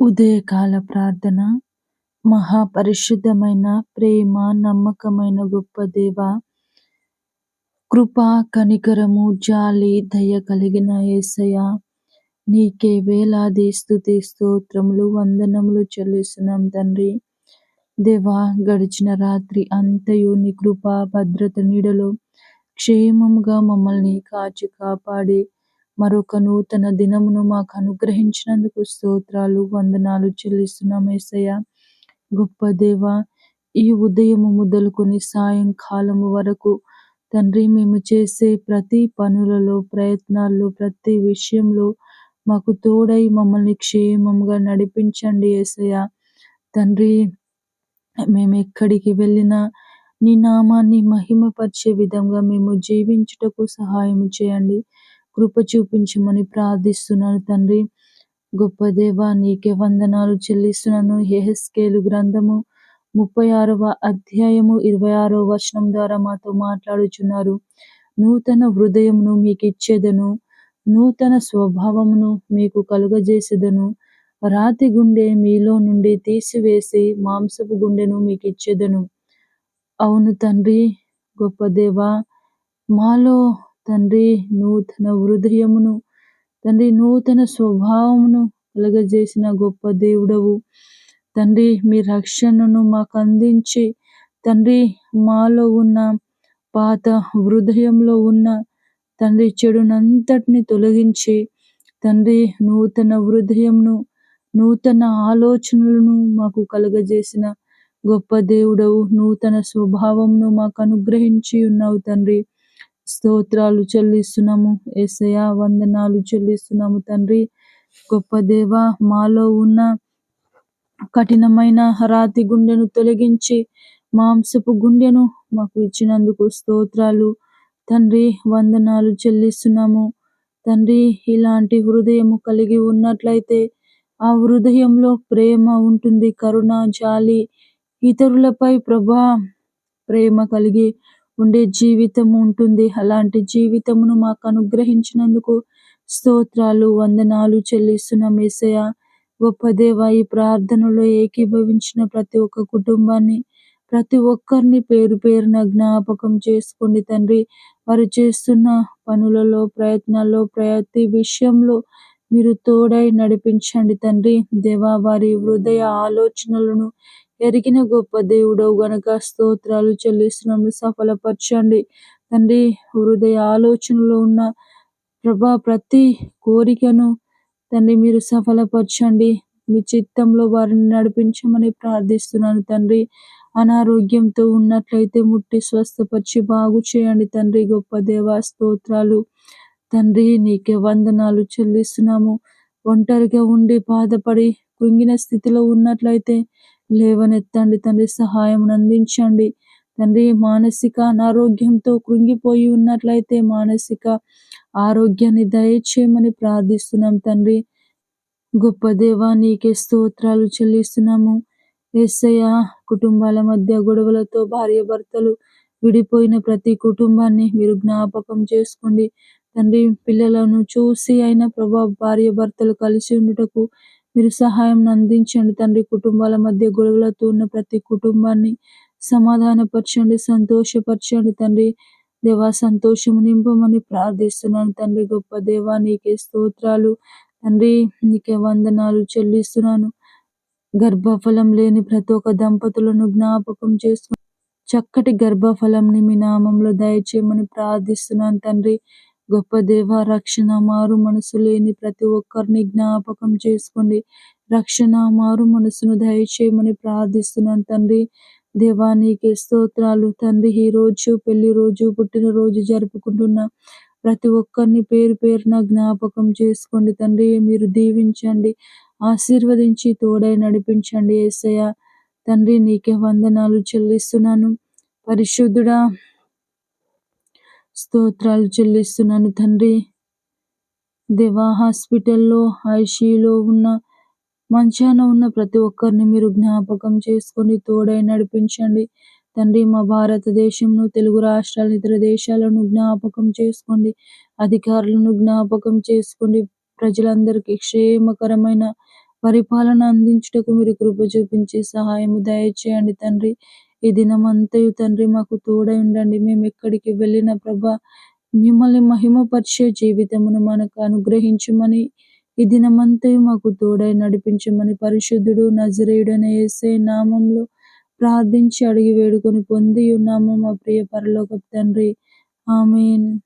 ఉదయకాల ప్రార్థన. మహాపరిశుద్ధమైన ప్రేమ నమ్మకమైన గొప్ప దేవ కృప కనికరము జాలి దయ కలిగిన ఏసయ నీకే వేలాది స్థుతి స్తోత్రములు వందనములు చెల్లిస్తున్నాం తండ్రి. దేవా గడిచిన రాత్రి అంతయు నీ కృప భద్రత నీడలో క్షేమముగా మమ్మల్ని కాచి కాపాడి మరొక నూతన దినమును మాకు అనుగ్రహించినందుకు స్తోత్రాలు వందనాలు చెల్లిస్తున్నాం ఏసయ్య. గొప్ప దేవ ఈ ఉదయము మొదలుకొని సాయంకాలము వరకు తండ్రి మేము చేసే ప్రతి పనులలో ప్రయత్నాల్లో ప్రతి విషయంలో మాకు తోడై మమ్మల్ని క్షేమంగా నడిపించండి ఏసయ్య. తండ్రి మేము ఎక్కడికి వెళ్ళినా నీ నామాన్ని మహిమపరిచే విధంగా మేము జీవించుటకు సహాయం చేయండి. కృప చూపించమని ప్రార్థిస్తున్నాను తండ్రి. గొప్ప దేవ నీకే వందనాలు చెల్లిస్తున్నాను. హెహెస్కేలు గ్రంథము ముప్పై ఆరవ అధ్యాయము ఇరవై ఆరవ వచనం ద్వారా మాతో మాట్లాడుచున్నారు. నూతన హృదయమును మీకు ఇచ్చేదను నూతన స్వభావమును మీకు కలుగజేసేదను. రాతి గుండె మీలో నుండి తీసివేసి మాంసపు గుండెను మీకు ఇచ్చేదను అవును తండ్రి గొప్ప దేవ మాలో తండ్రి నూతన హృదయమును తండ్రి నూతన స్వభావమును కలగజేసిన గొప్ప దేవుడవు. తండ్రి మీ రక్షణను మాకు అందించి తండ్రి మాలో ఉన్న పాత హృదయంలో ఉన్న తండ్రి చెడునంతటిని తొలగించి తండ్రి నూతన హృదయంను నూతన ఆలోచనలను మాకు కలుగజేసిన గొప్ప దేవుడవు నూతన స్వభావంను మాకు అనుగ్రహించి ఉన్నావు తండ్రి. స్తోత్రాలు చెల్లిస్తున్నాము. ఏసయ వందనాలు చెల్లిస్తున్నాము తండ్రి. గొప్ప దేవ మాలో ఉన్న కఠినమైన రాతి గుండెను తొలగించి మాంసపు గుండెను మాకు ఇచ్చినందుకు స్తోత్రాలు. తండ్రి వందనాలు చెల్లిస్తున్నాము. తండ్రి ఇలాంటి హృదయము కలిగి ఉన్నట్లయితే ఆ హృదయంలో ప్రేమ ఉంటుంది కరుణ జాలి ఇతరులపై ప్రభా ప్రేమ కలిగి ఉండే జీవితం ఉంటుంది. అలాంటి జీవితమును మాకు అనుగ్రహించినందుకు స్తోత్రాలు వందనాలు చెల్లిస్తున్నాం ఏసయ గొప్ప దేవ ఈ ప్రార్థనలో ఏకీభవించిన ప్రతి ఒక్క కుటుంబాన్ని ప్రతి ఒక్కరిని పేరు పేరున జ్ఞాపకం చేసుకోండి తండ్రి. వారు చేస్తున్న పనులలో ప్రయత్నాల్లో ప్రతి విషయంలో మీరు తోడై నడిపించండి తండ్రి. దేవా వారి హృదయ ఆలోచనలను ఎరిగిన గొప్ప దేవుడవు గనక స్తోత్రాలు చెల్లిస్తున్నాము సఫలపరచండి. తండ్రి హృదయ ఆలోచనలో ఉన్న ప్రభా ప్రతి కోరికను తండ్రి మీరు సఫలపరచండి. మీ చిత్తంలో వారిని నడిపించమని ప్రార్థిస్తున్నాను తండ్రి. అనారోగ్యంతో ఉన్నట్లయితే ముట్టి స్వస్థపరిచి బాగు చేయండి తండ్రి. గొప్ప దేవా స్తోత్రాలు తండ్రి నీకే వందనాలు చెల్లిస్తున్నాము. ఒంటరిగా ఉండి బాధపడి కృంగిన స్థితిలో ఉన్నట్లయితే లేవనెత్తండి తండ్రి సహాయం అందించండి. తండ్రి మానసిక అనారోగ్యంతో కృంగిపోయి ఉన్నట్లయితే మానసిక ఆరోగ్యాన్ని దయచేయమని ప్రార్థిస్తున్నాం తండ్రి. గొప్ప దేవా నీకే స్తోత్రాలు చెల్లిస్తున్నాము. ఎస్ఐయ కుటుంబాల మధ్య గొడవలతో భార్య భర్తలు విడిపోయిన ప్రతి కుటుంబాన్ని మీరు జ్ఞాపకం చేసుకోండి. తండ్రి పిల్లలను చూసి అయిన ప్రభా భార్య భర్తలు కలిసి ఉండుటకు మీరు సహాయం అందించండి. తండ్రి కుటుంబాల మధ్య గొడవలతో ఉన్న ప్రతి కుటుంబాన్ని సమాధానపరచండి సంతోషపరచండి. తండ్రి దేవా సంతోషము నింపమని ప్రార్థిస్తున్నాను. తండ్రి గొప్ప దేవా నీకే స్తోత్రాలు. తండ్రి నీకే వందనాలు చెల్లిస్తున్నాను. గర్భఫలం లేని ప్రతి ఒక్క దంపతులను జ్ఞాపకం చేసుకుని చక్కటి గర్భఫలంని మీ నామంలో దయచేయమని ప్రార్థిస్తున్నాను. తండ్రి గొప్ప దేవ రక్షణ మారు మనసు లేని ప్రతి ఒక్కరిని జ్ఞాపకం చేసుకోండి. రక్షణ మారు మనసును దయచేయమని ప్రార్థిస్తున్నాను తండ్రి. దేవానికి స్తోత్రాలు. తండ్రి ఈ రోజు పెళ్ళి రోజు పుట్టినరోజు జరుపుకుంటున్న ప్రతి ఒక్కరిని పేరు పేరున జ్ఞాపకం చేసుకోండి తండ్రి. మీరు దీవించండి ఆశీర్వదించి తోడై నడిపించండి ఏసయ్య. తండ్రి నీకే వందనాలు చెల్లిస్తున్నాను. పరిశుద్ధుడా స్తోత్రాలు చెల్లిస్తున్నాను తండ్రి. దేవా హాస్పిటల్లో ఐసీయూలో ఉన్న మంచాన ఉన్న ప్రతి ఒక్కరిని మీరు జ్ఞాపకం చేసుకొని తోడై నడిపించండి. తండ్రి మా భారతదేశంను తెలుగు రాష్ట్రాలు ఇతర దేశాలను జ్ఞాపకం చేసుకోండి. అధికారులను జ్ఞాపకం చేసుకోండి. ప్రజలందరికీ క్షేమకరమైన పరిపాలన అందించుటకు మీరు కృప చూపించి సహాయం దయచేయండి తండ్రి. ఈ దినమంతయు తండ్రి మాకు తోడై ఉండండి. మేము ఎక్కడికి వెళ్ళిన ప్రభా మిమ్మల్ని మహిమపరిచే జీవితమును మనకు అనుగ్రహించమని ఈ దినమంతయు మాకు తోడై నడిపించమని పరిశుద్ధుడు నజరేయుడైన ఏసే నామంలో ప్రార్థించి అడిగి వేడుకొని పొంది ఉన్నాము మా ప్రియ పరలోకపు తండ్రి. ఆమెన్.